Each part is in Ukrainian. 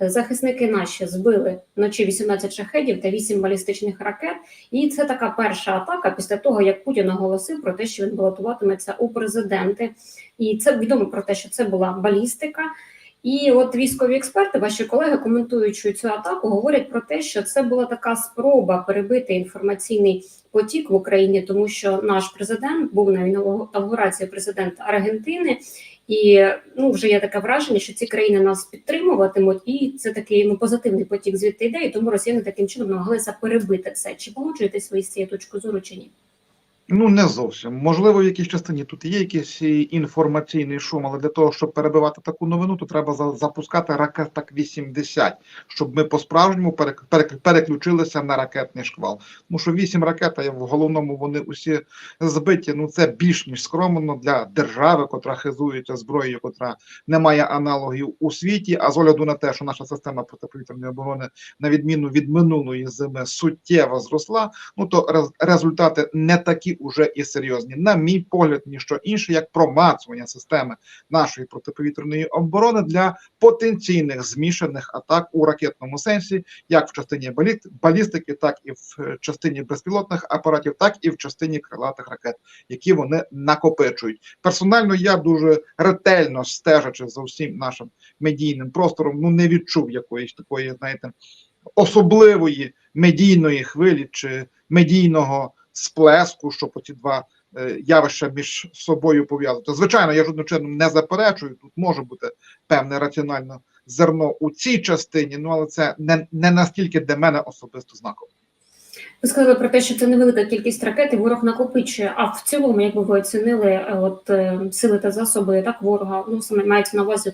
Захисники наші збили вночі 18 шахедів та 8 балістичних ракет. І це така перша атака після того, як Путін оголосив про те, що він балотуватиметься у президенти. І це відомо про те, що це була балістика. І от військові експерти, ваші колеги, коментуючи цю атаку, говорять про те, що це була така спроба перебити інформаційний потік в Україні, тому що наш президент був на інаугурації президента Аргентини, і ну вже є таке враження, що ці країни нас підтримуватимуть, і це такий ну позитивний потік звідти йде, і тому росіяни таким чином намагалися перебити це. Чи погоджуєтесь ви з цією точкою зору чи ні? Ну, не зовсім. Можливо, в якійсь частині тут є якийсь інформаційний шум, але для того, щоб перебивати таку новину, то треба за- запускати ракет так 80, щоб ми по-справжньому перек- перек- переключилися на ракетний шквал. Тому що 8 ракет, в головному вони усі збиті. Ну це більш ніж скромно для держави, котра хизується зброєю, котра не має аналогів у світі. А з огляду на те, що наша система протиповітряної оборони, на відміну від минулої зими, суттєво зросла. Ну то рез- результати не такі уже і серйозні. На мій погляд, ніщо інше, як промацування системи нашої протиповітряної оборони для потенційних змішаних атак у ракетному сенсі, як в частині балістики, так і в е, частині безпілотних апаратів, так і в частині крилатих ракет, які вони накопичують. Персонально я дуже ретельно стежачи за всім нашим медійним простором, ну не відчув якоїсь такої, знаєте, особливої медійної хвилі чи медійного сплеску, щоб оці два е, явища між собою пов'язати. Звичайно, я жодним чином не заперечую. Тут може бути певне раціональне зерно у цій частині, ну але це не, не настільки для мене особисто знаково. Ви сказали про те, що це невелика кількість ракет, і ворог накопичує. А в цілому, як би ви оцінили е, от е, сили та засоби так ворога? Ну саме мається на увазі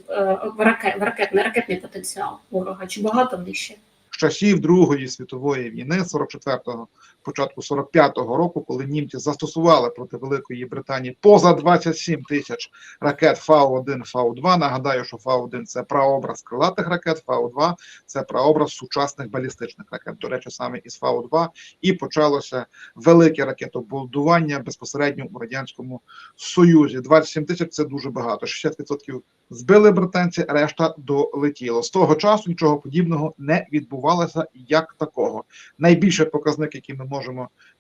ракет, ракетний ракетний потенціал ворога. Чи багато в них ще? з часів Другої світової війни, 44-го, початку 45-го року, коли німці застосували проти Великої Британії поза 27 тисяч ракет Фау-1, Фау-2. Нагадаю, що Фау-1 це прообраз крилатих ракет, Фау-2 це прообраз сучасних балістичних ракет. До речі, саме із Фау-2 і почалося велике ракетобудування безпосередньо у радянському союзі. 27 тисяч це дуже багато. 60% збили британці, решта долетіло. З того часу нічого подібного не відбувалося як такого. Найбільший показник, який ми можемо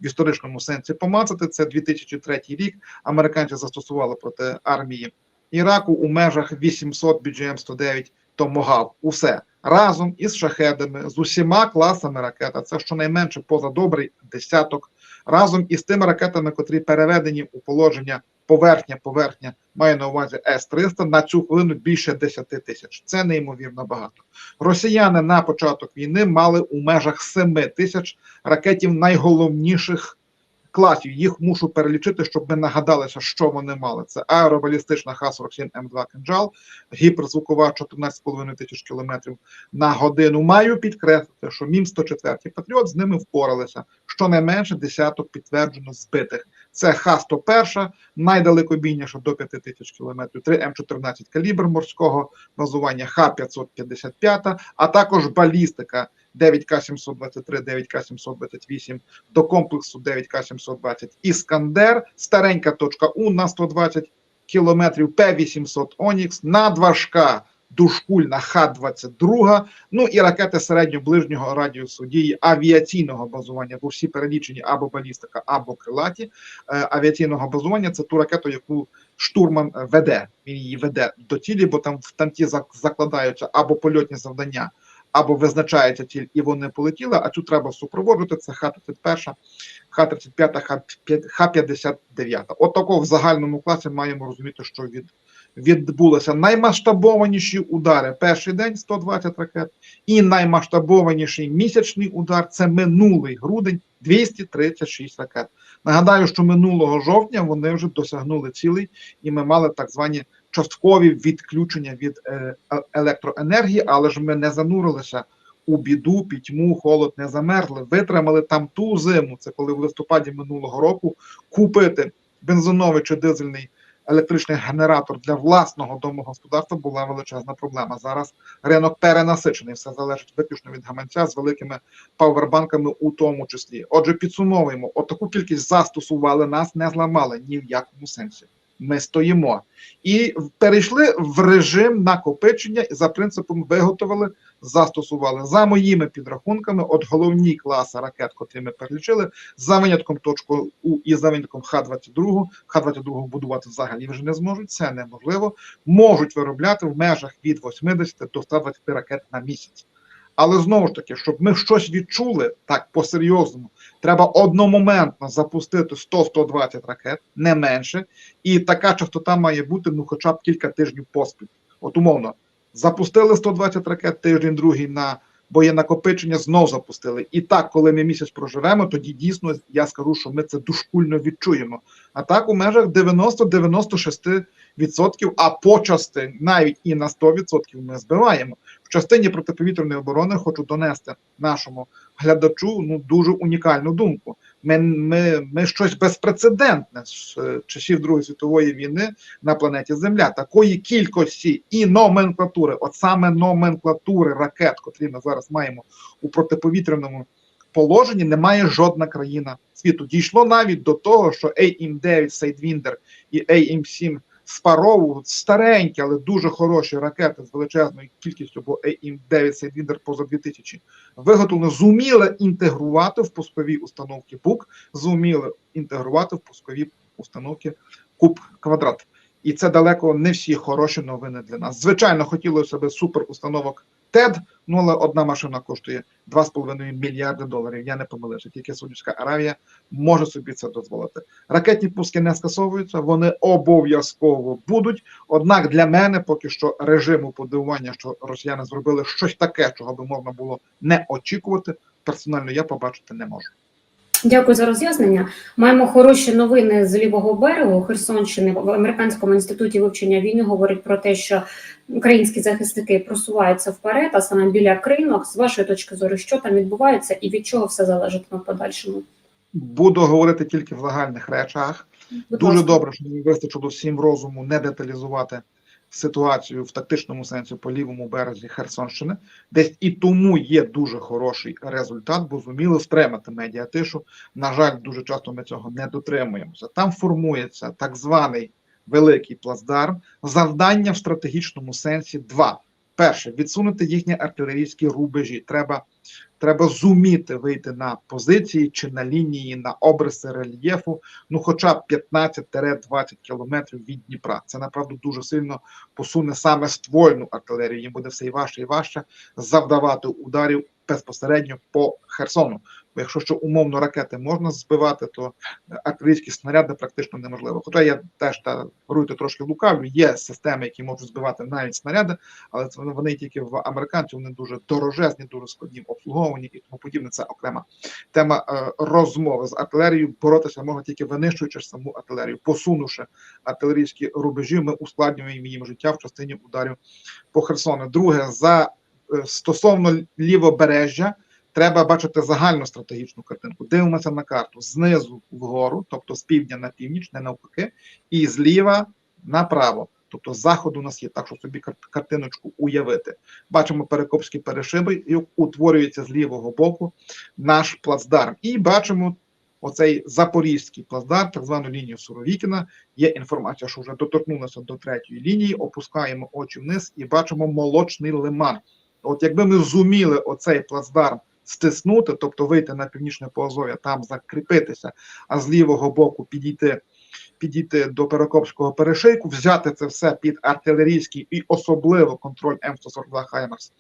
в історичному сенсі помацати, це 2003 рік. Американці застосували проти армії Іраку у межах 800 BGM-109 Томогав. Усе разом із шахедами, з усіма класами ракет. а Це щонайменше поза добрий десяток. Разом із тими ракетами, котрі переведені у положення поверхня, поверхня має на увазі С-300, на цю хвилину більше 10 тисяч. Це неймовірно багато. Росіяни на початок війни мали у межах 7 тисяч ракетів найголовніших класів. Їх мушу перелічити, щоб ми нагадалися, що вони мали. Це аеробалістична Х-47М2 «Кинджал», гіперзвукова 14,5 тисяч кілометрів на годину. Маю підкреслити, що Мім-104 Патріот з ними впоралися. Щонайменше десяток підтверджено збитих. Це Х-101, найдалекобійніша до 5 тисяч кілометрів, 3 М14 калібр морського базування, Х-555, а також балістика 9К-723, 9К-728 до комплексу 9К-720 Іскандер, старенька точка У на 120 кілометрів, П-800 Онікс, надважка душкульна Х-22, ну і ракети середньо-ближнього радіусу дії авіаційного базування, бо всі перелічені або балістика, або крилаті е, авіаційного базування. Це ту ракету, яку штурман е, веде. Він її веде до цілі, бо там в танці закладаються або польотні завдання, або визначається ціль, і вони полетіли. А цю треба супроводжувати. Це Х-31, Х-35, Х-5- Х-59. От такого в загальному класі маємо розуміти, що від відбулися наймасштабованіші удари. Перший день 120 ракет, і наймасштабованіший місячний удар це минулий грудень 236 ракет. Нагадаю, що минулого жовтня вони вже досягнули цілей, і ми мали так звані часткові відключення від е, е- електроенергії, але ж ми не занурилися у біду, пітьму, холод не замерзли. Витримали там ту зиму. Це коли в листопаді минулого року купити бензиновий чи дизельний електричний генератор для власного домогосподарства була величезна проблема. Зараз ринок перенасичений, все залежить виключно від гаманця з великими павербанками у тому числі. Отже, підсумовуємо, отаку кількість застосували, нас не зламали ні в якому сенсі. Ми стоїмо. І перейшли в режим накопичення за принципом виготовили, застосували. За моїми підрахунками, от головні класи ракет, котрі ми перелічили, за винятком точку У і за винятком Х-22, Х-22 будувати взагалі вже не зможуть, це неможливо. Можуть виробляти в межах від 80 до 120 ракет на місяць. Але знову ж таки, щоб ми щось відчули так по-серйозному, треба одномоментно запустити 100-120 ракет, не менше, і така частота має бути ну, хоча б кілька тижнів поспіль. От умовно, запустили 120 ракет, тиждень другий на боєнакопичення, знов запустили. І так, коли ми місяць проживемо, тоді дійсно я скажу, що ми це дошкульно відчуємо. А так у межах 90-96%, а по частині навіть і на 100% ми збиваємо. В частині протиповітряної оборони хочу донести нашому глядачу ну дуже унікальну думку. Ми, ми, ми щось безпрецедентне з е, часів Другої світової війни на планеті Земля. Такої кількості і номенклатури, от саме номенклатури ракет, котрі ми зараз маємо у протиповітряному положенні, немає жодна країна світу. Дійшло навіть до того, що AIM-9 Sidewinder і AIM-7 Sparrow, старенькі, але дуже хороші ракети з величезною кількістю, бо AIM-9 Sidewinder поза 2000, виготовлено, зуміли інтегрувати в пускові установки БУК, зуміли інтегрувати в пускові установки куб квадрат. І це далеко не всі хороші новини для нас. Звичайно, хотілося б супер TED, ну але одна машина коштує 2,5 мільярди доларів. Я не помилився. Тільки Саудівська Аравія може собі це дозволити. Ракетні пуски не скасовуються, вони обов'язково будуть. Однак для мене поки що режиму подивування, що росіяни зробили щось таке, чого би можна було не очікувати. Персонально я побачити не можу. Дякую за роз'яснення. Маємо хороші новини з лівого берегу Херсонщини. В американському інституті вивчення війни говорять про те, що українські захисники просуваються вперед, а саме біля кринок. З вашої точки зору, що там відбувається і від чого все залежатиме в подальшому? Буду говорити тільки в загальних речах. Будь Дуже ласка. добре, що мені вистачило всім розуму не деталізувати ситуацію в тактичному сенсі по лівому березі Херсонщини. Десь і тому є дуже хороший результат, бо зуміли стримати медіатишу. На жаль, дуже часто ми цього не дотримуємося. Там формується так званий великий плацдарм. Завдання в стратегічному сенсі два. Перше відсунути їхні артилерійські рубежі. Треба треба зуміти вийти на позиції чи на лінії на обриси рельєфу, ну хоча б 15-20 кілометрів від Дніпра. Це направду дуже сильно посуне саме ствольну артилерію. Їм буде все і важче і важче завдавати ударів безпосередньо по Херсону. Якщо що умовно ракети можна збивати, то артилерійські снаряди практично неможливо. Хоча я теж та говорю трошки лукавлю, є системи, які можуть збивати навіть снаряди, але це вони тільки в американців вони дуже дорожезні, дуже складні обслуговувані і тому подібне. Це окрема тема е, розмови з артилерією. Боротися можна тільки винищуючи саму артилерію, посунувши артилерійські рубежі, ми ускладнюємо їм життя в частині ударів по Херсону. Друге, за е, стосовно лівобережжя. Треба бачити загальну стратегічну картинку. Дивимося на карту знизу вгору, тобто з півдня на північ, не навпаки, і зліва направо, тобто з заходу на схід, так що собі картиночку уявити. Бачимо перекопські перешиби, і утворюється з лівого боку наш плацдарм. І бачимо оцей запорізький плацдарм, так звану лінію Суровікіна. Є інформація, що вже доторкнулися до третьої лінії, опускаємо очі вниз і бачимо молочний лиман. От якби ми зуміли оцей плацдарм стиснути, тобто вийти на північне Поазов'я, там закріпитися, а з лівого боку підійти, підійти до Перекопського перешийку, взяти це все під артилерійський і особливо контроль М142 Хаймерс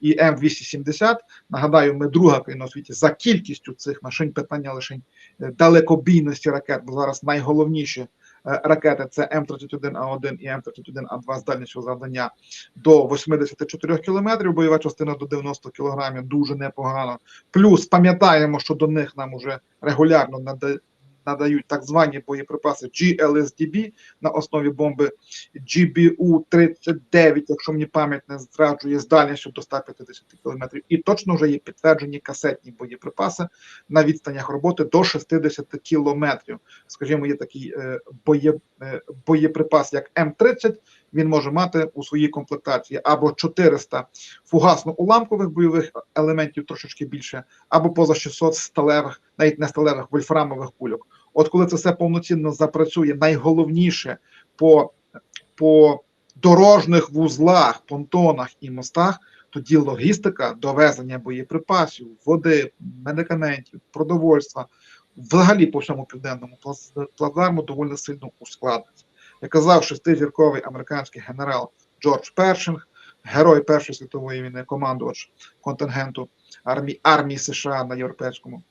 і М270. Нагадаю, ми друга країна у світі за кількістю цих машин. Питання лише далекобійності ракет, бо зараз найголовніші е, ракети це М31А1 і М31А2 з дальністю завдання до 84 кілометрів, бойова частина до 90 кілограмів, дуже непогано. Плюс пам'ятаємо, що до них нам уже регулярно надають так звані боєприпаси GLSDB на основі бомби GBU-39, якщо мені пам'ять не зраджує, з дальністю до 150 кілометрів. І точно вже є підтверджені касетні боєприпаси на відстанях роботи до 60 кілометрів. Скажімо, є такий е, боє, е, боєприпас, як М30, він може мати у своїй комплектації або 400 фугасно-уламкових бойових елементів трошечки більше, або поза 600 сталевих, навіть не сталевих, вольфрамових кульок. От коли це все повноцінно запрацює, найголовніше по, по дорожніх вузлах, понтонах і мостах, тоді логістика довезення боєприпасів, води, медикаментів, продовольства взагалі по всьому південному плац- плацдарму доволі сильно ускладниться. Казав шестизірковий американський генерал Джордж Першинг, герой Першої світової війни, командувач контингенту армії, армії США на європейському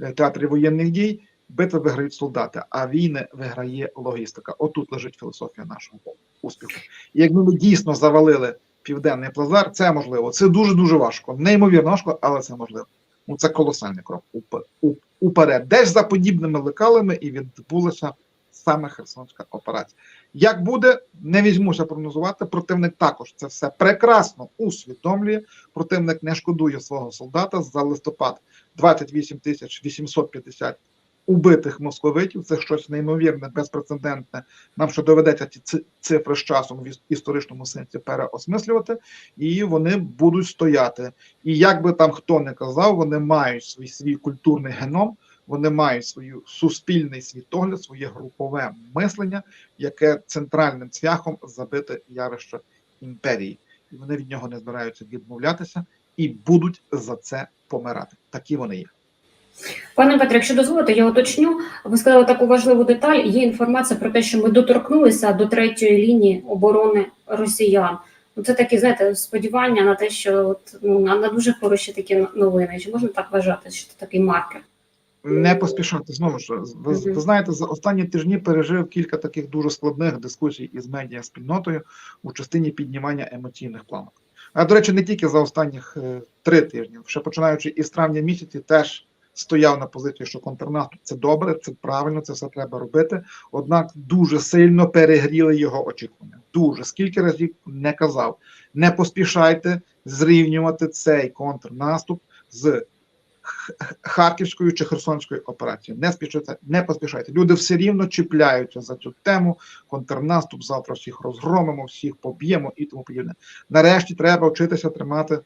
е, театрі воєнних дій, битви виграють солдати, а війни виграє логістика. Отут лежить філософія нашого успіху. І якби ми дійсно завалили південний плазар, це можливо. Це дуже дуже важко. Неймовірно важко, але це можливо. Ну це колосальний крок уп- уп- уперед. Десь за подібними лекалами і відбулася саме Херсонська операція. Як буде, не візьмуся прогнозувати. Противник також це все прекрасно усвідомлює. Противник не шкодує свого солдата за листопад 28 тисяч 850 убитих московитів. Це щось неймовірне, безпрецедентне. Нам ще доведеться ці цифри з часом в історичному сенсі переосмислювати, і вони будуть стояти. І як би там хто не казав, вони мають свій свій культурний геном, вони мають свою суспільний світогляд, своє групове мислення, яке центральним цвяхом забите явище імперії. І вони від нього не збираються відмовлятися і будуть за це помирати. Такі вони є. Пане Петре, якщо дозволите, я уточню. Ви сказали таку важливу деталь. Є інформація про те, що ми доторкнулися до третьої лінії оборони росіян. Ну, це такі, знаєте, сподівання на те, що от, ну, на, дуже хороші такі новини. Чи можна так вважати, що це такий маркер? Не поспішати знову ж ви, ви знаєте, за останні тижні пережив кілька таких дуже складних дискусій із медіа спільнотою у частині піднімання емоційних планок. А до речі, не тільки за останніх е, три тижні, ще починаючи із травня місяці, теж стояв на позиції, що контрнаступ це добре, це правильно, це все треба робити. Однак дуже сильно перегріли його очікування. Дуже скільки разів не казав, не поспішайте зрівнювати цей контрнаступ з Харківською чи Херсонською операцією. Не спішайте, не поспішайте. Люди все рівно чіпляються за цю тему. Контрнаступ завтра всіх розгромимо, всіх поб'ємо і тому подібне. Нарешті треба вчитися тримати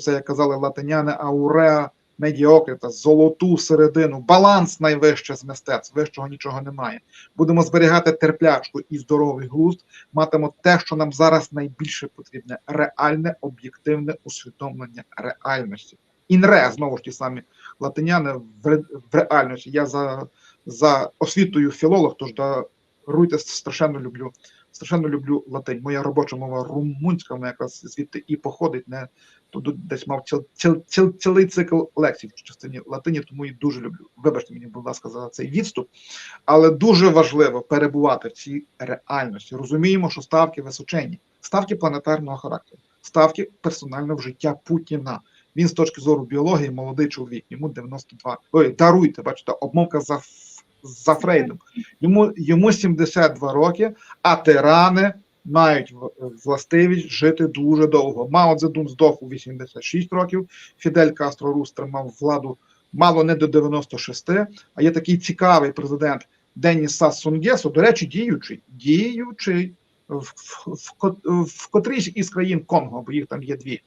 це, як казали латиняни, ауреа медіокрита, золоту середину, баланс найвище з мистецтв, вищого нічого немає. Будемо зберігати терплячку і здоровий глузд, матимо те, що нам зараз найбільше потрібне реальне, об'єктивне усвідомлення реальності. Інре, знову ж ті самі латиняни в, ре- в реальності. Я за, за освітою філолог, тож даруйте, страшенно люблю. Страшенно люблю латинь. Моя робоча мова румунська, вона якраз звідти і походить. Не тут десь мав ціл, ціл, ціл, цілий цикл лекцій в частині латині, тому і дуже люблю. Вибачте мені, будь ласка, за цей відступ. Але дуже важливо перебувати в цій реальності. Розуміємо, що ставки височенні, ставки планетарного характеру, ставки персонально в життя Путіна. Він з точки зору біології молодий чоловік, йому 92. Ой, даруйте, бачите, обмовка за, за Фрейдом. Йому, йому 72 роки, а тирани мають властивість жити дуже довго. Мао Цзедун здох у 86 років, Фідель Кастро Рус тримав владу мало не до 96, а є такий цікавий президент Деніс Сас Сунгесо, до речі, діючий, діючий в, в, в, в котрійсь із країн Конго, бо їх там є дві.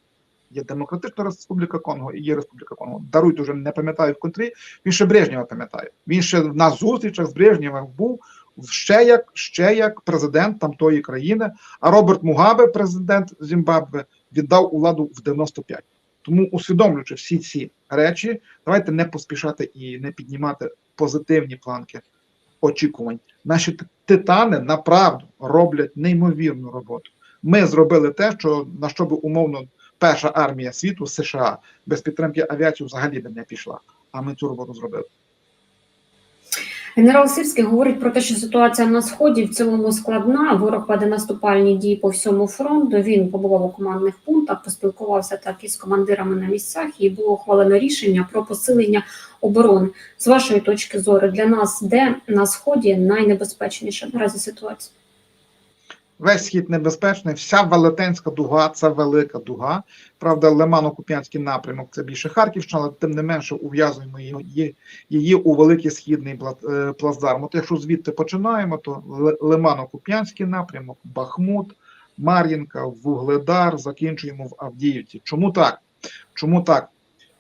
Є Демократична Республіка Конго і є Республіка Конго. Даруйте, вже не пам'ятаю в котрій. Він ще Брежнєва пам'ятає. Він ще на зустрічах з Брежнєвим був ще як, ще як президент там тої країни. А Роберт Мугабе, президент Зімбабве, віддав владу в 95. Тому усвідомлюючи всі ці речі, давайте не поспішати і не піднімати позитивні планки очікувань. Наші титани направду роблять неймовірну роботу. Ми зробили те, що на що би умовно перша армія світу США без підтримки авіації взагалі би не пішла. А ми цю роботу зробили. Генерал Сирський говорить про те, що ситуація на сході в цілому складна. Ворог веде наступальні дії по всьому фронту. Він побував у командних пунктах, поспілкувався так із командирами на місцях, і було ухвалено рішення про посилення оборони. З вашої точки зору, для нас де на сході найнебезпечніша наразі ситуація? Весь схід небезпечний, вся Велетенська дуга це велика дуга. Правда, Лимано-Куп'янський напрямок це більше Харківщина, але тим не менше ув'язуємо її, її у великий східний е, плацдарм. От якщо звідти починаємо, то Лимано-Куп'янський напрямок, Бахмут, Мар'їнка, Вугледар, закінчуємо в Авдіївці. Чому так? Чому так?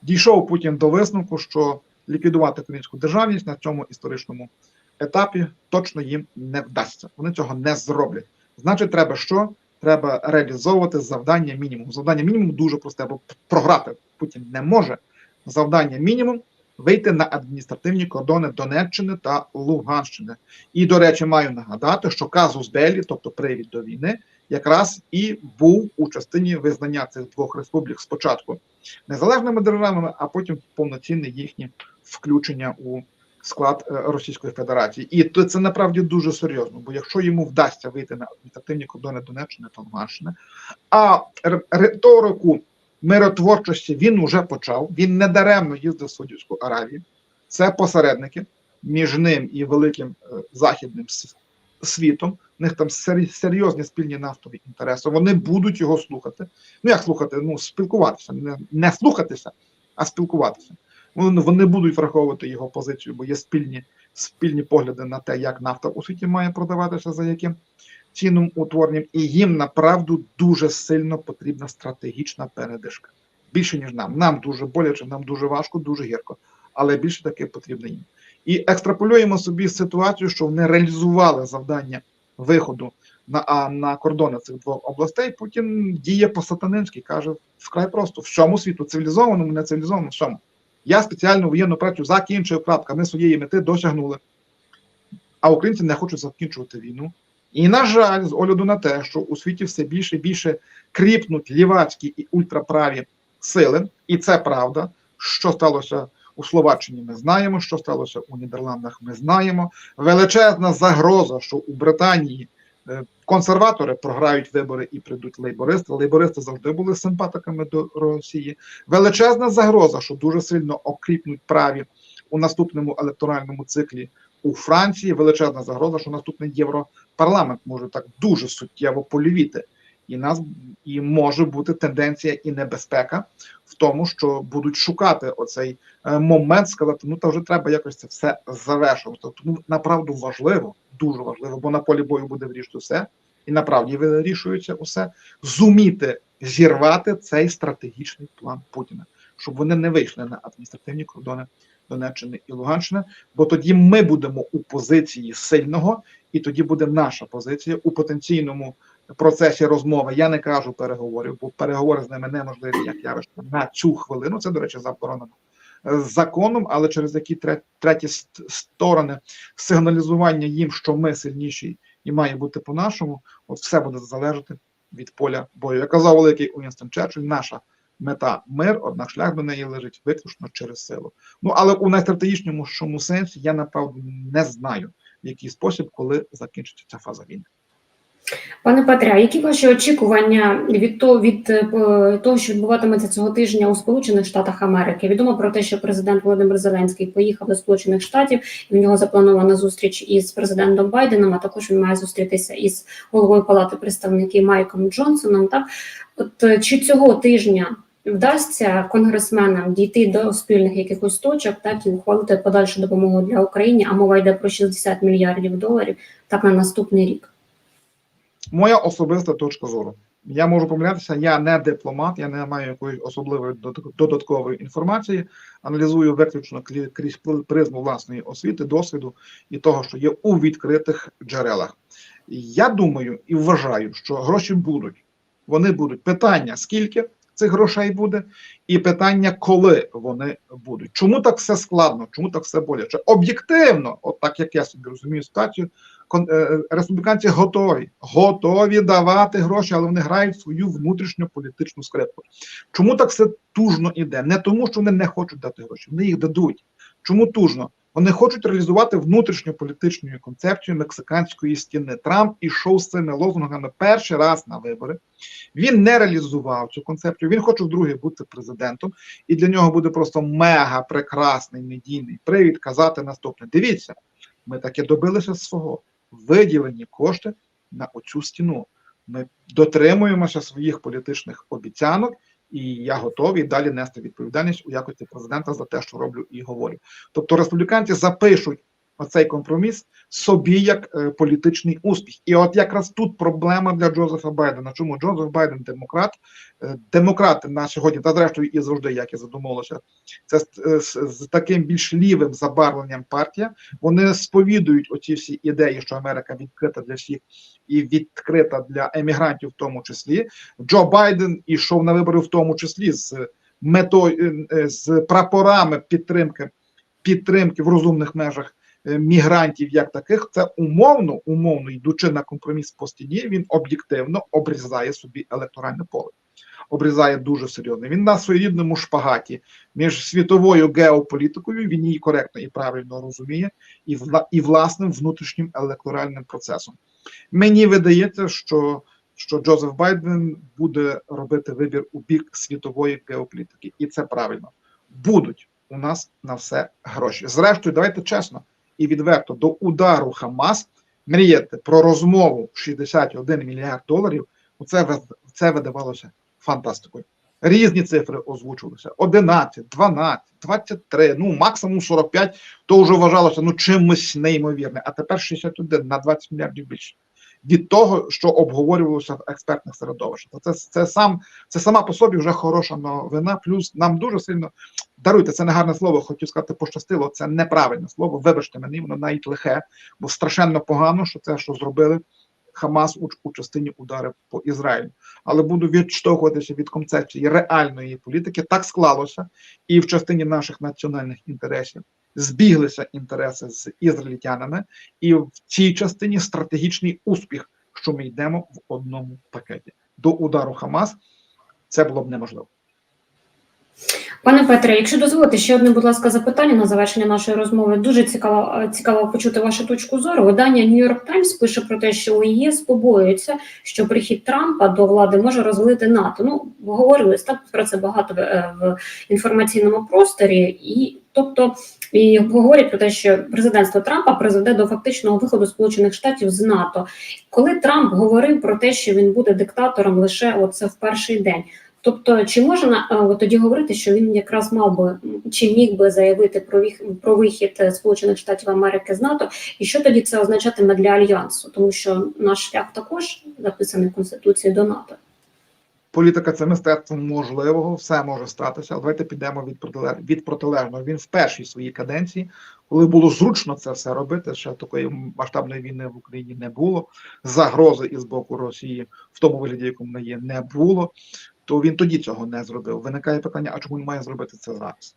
Дійшов Путін до висновку, що ліквідувати українську державність на цьому історичному етапі точно їм не вдасться. Вони цього не зроблять. Значить, треба що? Треба реалізовувати завдання мінімум. Завдання мінімум дуже просте, бо програти Путін не може. Завдання мінімум вийти на адміністративні кордони Донеччини та Луганщини. І, до речі, маю нагадати, що казус Белі, тобто привід до війни, якраз і був у частині визнання цих двох республік спочатку незалежними державами, а потім повноцінне їхнє включення у склад е, Російської Федерації. І то це направді дуже серйозно, бо якщо йому вдасться вийти на адміністративні кордони Донеччини та Луганщини, а риторику миротворчості він уже почав, він недаремно їздив в Саудівську Аравію. Це посередники між ним і великим е, західним світом. У них там серйозні спільні нафтові інтереси. Вони будуть його слухати. Ну як слухати? Ну спілкуватися, не, не слухатися, а спілкуватися. Вони, будуть враховувати його позицію, бо є спільні, спільні погляди на те, як нафта у світі має продаватися, за яким цінним утворенням, і їм направду дуже сильно потрібна стратегічна передишка. Більше ніж нам. Нам дуже боляче, нам дуже важко, дуже гірко, але більше таки потрібно їм. І екстраполюємо собі ситуацію, що вони реалізували завдання виходу на, на кордони цих двох областей. Путін діє по сатанинськи, каже вкрай просто всьому світу, цивілізованому, не цивілізованому, всьому. Я спеціальну воєнну працю закінчив. Крапка. Ми своєї мети досягнули. А українці не хочуть закінчувати війну. І, на жаль, з огляду на те, що у світі все більше і більше кріпнуть лівацькі і ультраправі сили, і це правда, що сталося у Словаччині, ми знаємо, що сталося у Нідерландах, ми знаємо. Величезна загроза, що у Британії консерватори програють вибори і прийдуть лейбористи. Лейбористи завжди були симпатиками до Росії. Величезна загроза, що дуже сильно окріпнуть праві у наступному електоральному циклі у Франції. Величезна загроза, що наступний європарламент може так дуже суттєво полівіти. І нас і може бути тенденція і небезпека в тому, що будуть шукати оцей е, момент, сказати, ну та вже треба якось це все завершувати. Тому направду важливо, дуже важливо, бо на полі бою буде вирішити все, і направді вирішується усе, зуміти зірвати цей стратегічний план Путіна, щоб вони не вийшли на адміністративні кордони Донеччини і Луганщини, бо тоді ми будемо у позиції сильного, і тоді буде наша позиція у потенційному процесі розмови. Я не кажу переговорів, бо переговори з ними неможливі, як явище на цю хвилину. Це, до речі, заборонено е, законом, але через які тре- треті сторони сигналізування їм, що ми сильніші і має бути по-нашому, от все буде залежати від поля бою. Я казав великий Уінстон Черчилль, наша мета мир, однак шлях до неї лежить виключно через силу. Ну але у найстратегічнішому сенсі я напевно не знаю, в який спосіб, коли закінчиться ця фаза війни. Пане Петре, які ваші очікування від того, від е, того, що відбуватиметься цього тижня у Сполучених Штатах Америки? Відомо про те, що президент Володимир Зеленський поїхав до Сполучених Штатів, і в нього запланована зустріч із президентом Байденом. А також він має зустрітися із головою палати представників Майком Джонсоном. Так, от е, чи цього тижня вдасться конгресменам дійти до спільних якихось точок, так і ухвалити подальшу допомогу для України? А мова йде про 60 мільярдів доларів так на наступний рік. Моя особиста точка зору. Я можу помилятися, я не дипломат, я не маю якоїсь особливої додат- додаткової інформації. Аналізую виключно крізь призму власної освіти, досвіду і того, що є у відкритих джерелах. Я думаю і вважаю, що гроші будуть. Вони будуть. Питання, скільки цих грошей буде, і питання, коли вони будуть. Чому так все складно? Чому так все боляче? Об'єктивно, от так як я собі розумію ситуацію, республіканці готові, готові давати гроші, але вони грають свою внутрішню політичну скрипку. Чому так все тужно іде? Не тому, що вони не хочуть дати гроші, вони їх дадуть. Чому тужно? Вони хочуть реалізувати внутрішню політичну концепцію мексиканської стіни. Трамп ішов з цими лозунгами перший раз на вибори. Він не реалізував цю концепцію. Він хоче вдруге бути президентом, і для нього буде просто мега прекрасний медійний привід казати наступне: дивіться, ми таки добилися свого виділені кошти на оцю стіну. Ми дотримуємося своїх політичних обіцянок, і я готовий далі нести відповідальність у якості президента за те, що роблю і говорю. Тобто республіканці запишуть оцей компроміс собі як е, політичний успіх. І от якраз тут проблема для Джозефа Байдена. Чому Джозеф Байден демократ? Е, демократи на сьогодні, та зрештою і завжди, як і задумалося, це е, з, з таким більш лівим забарвленням партія. Вони сповідують оці всі ідеї, що Америка відкрита для всіх і відкрита для емігрантів, в тому числі. Джо Байден ішов на вибори, в тому числі з метою е, з прапорами підтримки підтримки в розумних межах е, мігрантів як таких, це умовно, умовно йдучи на компроміс по стіні, він об'єктивно обрізає собі електоральне поле. Обрізає дуже серйозно. Він на своєрідному шпагаті між світовою геополітикою, він її коректно і правильно розуміє, і вла- і власним внутрішнім електоральним процесом. Мені видається, що, що Джозеф Байден буде робити вибір у бік світової геополітики, і це правильно. Будуть у нас на все гроші. Зрештою, давайте чесно і відверто до удару Хамас мріяти про розмову 61 мільярд доларів. Це це видавалося фантастикою. Різні цифри озвучувалися: 11, 12, 23, ну максимум 45, то вже вважалося ну чимось неймовірне. А тепер 61 на 20 мільярдів більше. Від того, що обговорювалося в експертних середовищах. Це, це, сам, це сама по собі вже хороша новина. Плюс нам дуже сильно даруйте, це не гарне слово, хотів сказати, пощастило. Це неправильне слово. Вибачте мені, воно навіть лихе, бо страшенно погано, що це, що зробили Хамас у, у частині ударів по Ізраїлю. Але буду відштовхуватися від концепції реальної політики. Так склалося, і в частині наших національних інтересів збіглися інтереси з ізраїльтянами, і в цій частині стратегічний успіх, що ми йдемо в одному пакеті. До удару Хамас це було б неможливо. Пане Петре, якщо дозволите, ще одне, будь ласка, запитання на завершення нашої розмови. Дуже цікаво, е, цікаво почути вашу точку зору. Видання York Times пише про те, що у ЄС побоюється, що прихід Трампа до влади може розвалити НАТО. Ну, говорили так про це багато е, в інформаційному просторі, і тобто і говорять про те, що президентство Трампа призведе до фактичного виходу Сполучених Штатів з НАТО. Коли Трамп говорив про те, що він буде диктатором лише оце в перший день. Тобто, чи можна е, тоді говорити, що він якраз мав би чи міг би заявити про віх- про вихід е, Сполучених Штатів Америки з НАТО, і що тоді це означатиме для альянсу? Тому що наш шлях також записаний в Конституції до НАТО. Політика це мистецтво можливого, все може статися. Але давайте підемо від протилеж... від протилежного. Він в першій своїй каденції, коли було зручно це все робити, ще такої масштабної війни в Україні не було. Загрози із боку Росії в тому вигляді, якому вона є, не було. То він тоді цього не зробив. Виникає питання: а чому він має зробити це зараз?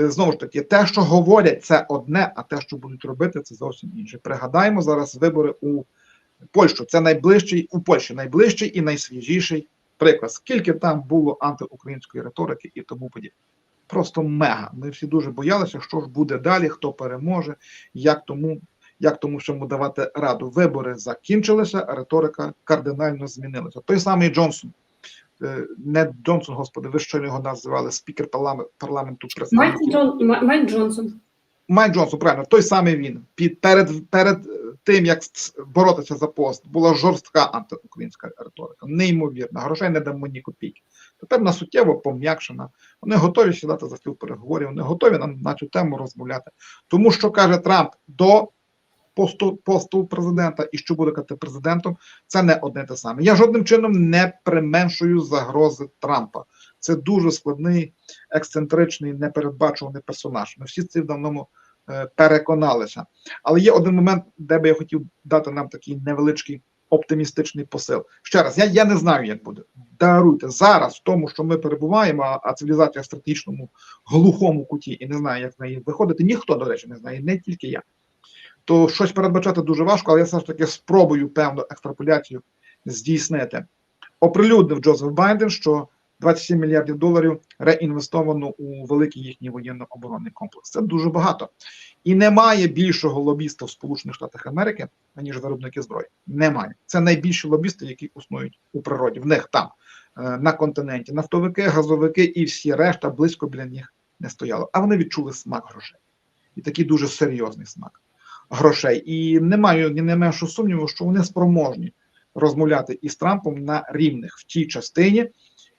Е, Знову ж таки, те, що говорять, це одне, а те, що будуть робити, це зовсім інше. Пригадаємо зараз вибори у Польщу. Це найближчий у Польщі, найближчий і найсвіжіший приклад. Скільки там було антиукраїнської риторики і тому подібне. Просто мега. Ми всі дуже боялися, що ж буде далі, хто переможе, як тому, як тому всьому давати раду. Вибори закінчилися, а риторика кардинально змінилася. Той самий Джонсон. е, Не Джонсон, господи, ви що його називали спікер парламенту, парламенту Майк. Джон, Май- Джонсон. Майк Джонсон, правильно, той самий він. Під перед перед тим як боротися за пост, була жорстка антиукраїнська риторика, неймовірна. Грошей не дамо ні копійки. Тепер вона суттєво пом'якшена. Вони готові сідати за стіл переговорів, вони готові на, на цю тему розмовляти. Тому що каже Трамп до посту, посту президента і що буде казати президентом, це не одне те саме. Я жодним чином не применшую загрози Трампа. Це дуже складний, ексцентричний, непередбачуваний персонаж. Ми всі це в давному переконалися. Але є один момент, де би я хотів дати нам такий невеличкий оптимістичний посил. Ще раз, я, я не знаю, як буде. Даруйте зараз, в тому, що ми перебуваємо, а, а цивілізація в стратегічному глухому куті і не знає, як з неї виходити. Ніхто, до речі, не знає, не тільки я. То щось передбачати дуже важко, але я все ж таки спробую певну екстраполяцію здійснити. Оприлюднив Джозеф Байден, що 27 мільярдів доларів реінвестовано у великий їхній воєнно-оборонний комплекс. Це дуже багато. І немає більшого лобіста в Сполучених Штатах Америки, аніж виробники зброї. Немає. Це найбільші лобісти, які існують у природі. В них там, е, на континенті, нафтовики, газовики і всі решта близько біля них не стояло. А вони відчули смак грошей. І такий дуже серйозний смак грошей. І не маю ні не меншу сумніву, що вони спроможні розмовляти із Трампом на рівних в тій частині,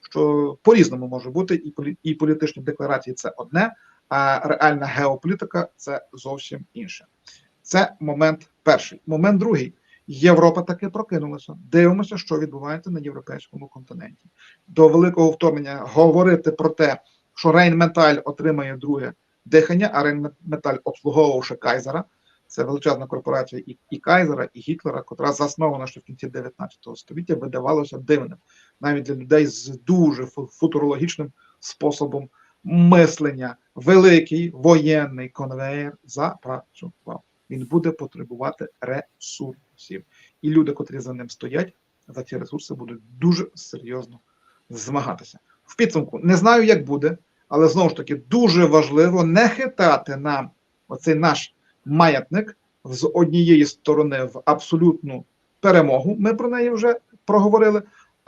що по-різному може бути, і і політичні декларації це одне, а реальна геополітика це зовсім інше. Це момент перший. Момент другий. Європа таки прокинулася. Дивимося, що відбувається на європейському континенті. До великого вторгнення говорити про те, що Рейнметаль отримає друге дихання, а Рейнметаль обслуговувавши Кайзера. Це величезна корпорація і, і Кайзера, і Гітлера, котра заснована ще в кінці 19 століття, видавалося дивним навіть для людей з дуже футурологічним способом мислення. Великий воєнний конвеєр запрацював. Він буде потребувати ресурсів. І люди, котрі за ним стоять, за ці ресурси будуть дуже серйозно змагатися. В підсумку не знаю, як буде, але знову ж таки дуже важливо не хитати нам оцей наш маятник з однієї сторони в абсолютну перемогу. Ми про неї вже проговорили.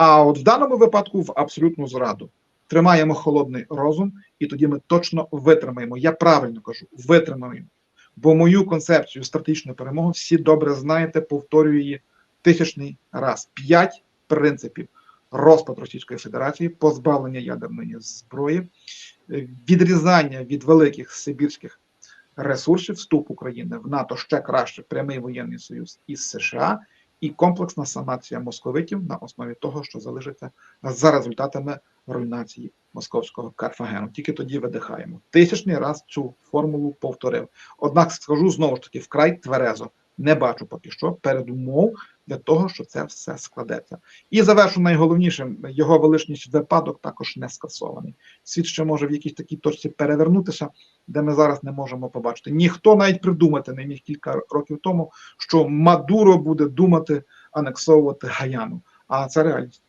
А от в даному випадку в абсолютну зраду. Тримаємо холодний розум, і тоді ми точно витримаємо. Я правильно кажу, витримаємо. Бо мою концепцію стратегічної перемоги всі добре знаєте, повторюю її тисячний раз. П'ять принципів: розпад Російської Федерації, позбавлення ядерної зброї, відрізання від великих сибірських ресурсів, вступ України в НАТО ще краще, прямий воєнний союз із США і комплексна санація московитів на основі того, що залишиться за результатами руйнації московського Карфагену. Тільки тоді видихаємо. Тисячний раз цю формулу повторив. Однак скажу знову ж таки вкрай тверезо. Не бачу поки що передумов для того, що це все складеться. І завершу найголовнішим, його величність випадок також не скасований. Світ ще може в якійсь такій точці перевернутися, де ми зараз не можемо побачити. Ніхто навіть придумати не міг кілька років тому, що Мадуро буде думати анексовувати Гаяну. А це реальність.